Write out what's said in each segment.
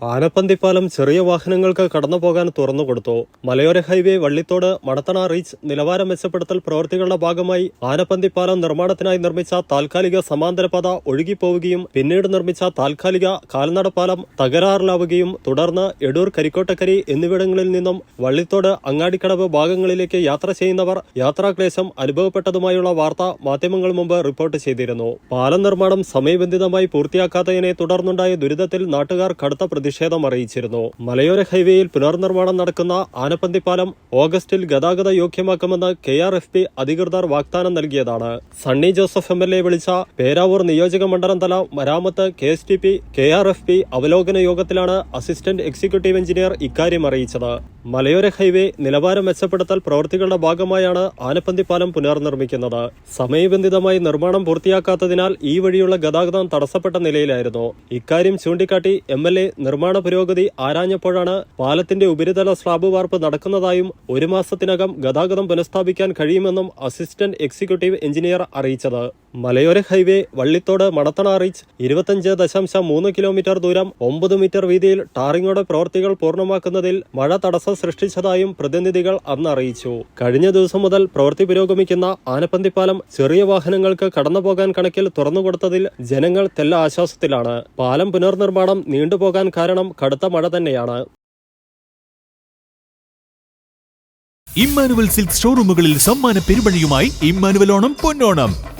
ആനപ്പന്തിപ്പാലം ചെറിയ വാഹനങ്ങൾക്ക് കടന്നു കടന്നുപോകാൻ തുറന്നുകൊടുത്തു മലയോര ഹൈവേ വള്ളിത്തോട് മടത്തണ റീച്ച് നിലവാരം മെച്ചപ്പെടുത്തൽ പ്രവൃത്തികളുടെ ഭാഗമായി ആനപ്പന്തിപ്പാലം നിർമ്മാണത്തിനായി നിർമ്മിച്ച താൽക്കാലിക സമാന്തര പാത ഒഴുകിപ്പോവുകയും പിന്നീട് നിർമ്മിച്ച താൽക്കാലിക കാൽനടപ്പാലം തകരാറിലാവുകയും തുടർന്ന് എടൂർ കരിക്കോട്ടക്കരി എന്നിവിടങ്ങളിൽ നിന്നും വള്ളിത്തോട് അങ്ങാടിക്കടവ് ഭാഗങ്ങളിലേക്ക് യാത്ര ചെയ്യുന്നവർ യാത്രാക്ലേശം അനുഭവപ്പെട്ടതുമായുള്ള വാർത്ത മാധ്യമങ്ങൾ മുമ്പ് റിപ്പോർട്ട് ചെയ്തിരുന്നു. പാലം നിർമ്മാണം സമയബന്ധിതമായി പൂർത്തിയാക്കാത്തതിനെ തുടർന്നുണ്ടായ ദുരിതത്തിൽ നാട്ടുകാർ കടുത്ത പ്രതിഷേധം അറിയിച്ചിരുന്നു. മലയോര ഹൈവേയിൽ പുനർനിർമ്മാണം നടക്കുന്ന ആനപ്പന്തിപ്പാലം ഓഗസ്റ്റിൽ ഗതാഗത യോഗ്യമാക്കുമെന്ന് കെ ആർ എഫ് പി അധികൃതർ വാഗ്ദാനം നൽകിയതാണ്. Sunny Joseph M L A വിളിച്ച പേരാവൂർ നിയോജക മണ്ഡലം തല മരാമത്ത് K S T P K R F P അവലോകന യോഗത്തിലാണ് അസിസ്റ്റന്റ് എക്സിക്യൂട്ടീവ് എഞ്ചിനീയർ ഇക്കാര്യം അറിയിച്ചത്. മലയോര ഹൈവേ നിലവാരം മെച്ചപ്പെടുത്തൽ പ്രവൃത്തികളുടെ ഭാഗമായാണ് ആനപ്പന്തിപ്പാലം പുനർനിർമ്മിക്കുന്നത്. സമയബന്ധിതമായി നിർമ്മാണം പൂർത്തിയാക്കാത്തതിനാൽ ഈ വഴിയുള്ള ഗതാഗതം തടസ്സപ്പെട്ട നിലയിലായിരുന്നു. ഇക്കാര്യം ചൂണ്ടിക്കാട്ടി എം എൽ എ നിർമ്മാണ പുരോഗതി ആരാഞ്ഞപ്പോഴാണ് പാലത്തിന്റെ ഉപരിതല സ്ലാബ് വാർപ്പ് നടക്കുന്നതായും ഒരു മാസത്തിനകം ഗതാഗതം പുനഃസ്ഥാപിക്കാൻ കഴിയുമെന്നും അസിസ്റ്റന്റ് എക്സിക്യൂട്ടീവ് എഞ്ചിനീയർ അറിയിച്ചത്. മലയോര ഹൈവേ വള്ളിത്തോട് മണത്തണ റീച്ച് ഇരുപത്തഞ്ച് ദശാംശം മൂന്ന് കിലോമീറ്റർ ദൂരം ഒമ്പത് മീറ്റർ വീതിയിൽ ടാറിങ്ങോടെ പ്രവൃത്തികൾ പൂർണമാക്കുന്നതിൽ മഴ തടസ്സം സൃഷ്ടിച്ചതായും പ്രതിനിധികൾ അന്ന് അറിയിച്ചു കഴിഞ്ഞ ദിവസം മുതൽ പ്രവൃത്തി പുരോഗമിക്കുന്ന ആനപ്പന്തിപ്പാലം ചെറിയ വാഹനങ്ങൾക്ക് കടന്നുപോകാൻ കണക്കിൽ തുറന്നുകൊടുത്തതിൽ ജനങ്ങൾ തെല്ല ആശ്വാസത്തിലാണ്. പാലം പുനർനിർമ്മാണം നീണ്ടുപോകാൻ കാരണം കടുത്ത മഴ തന്നെയാണ്. ഇമ്മാനുവൽ സിൽക്ക് ഷോറൂമുകളിൽ സമ്മാന പെരുമഴയുമായി ഇമ്മാനുവൽ ഓണം പൊന്നോണം.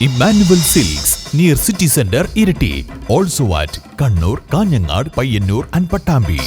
Emmanuel silks near city centre ഇരട്ടി also at Kannur Kanhangad Payyanur and Pattambi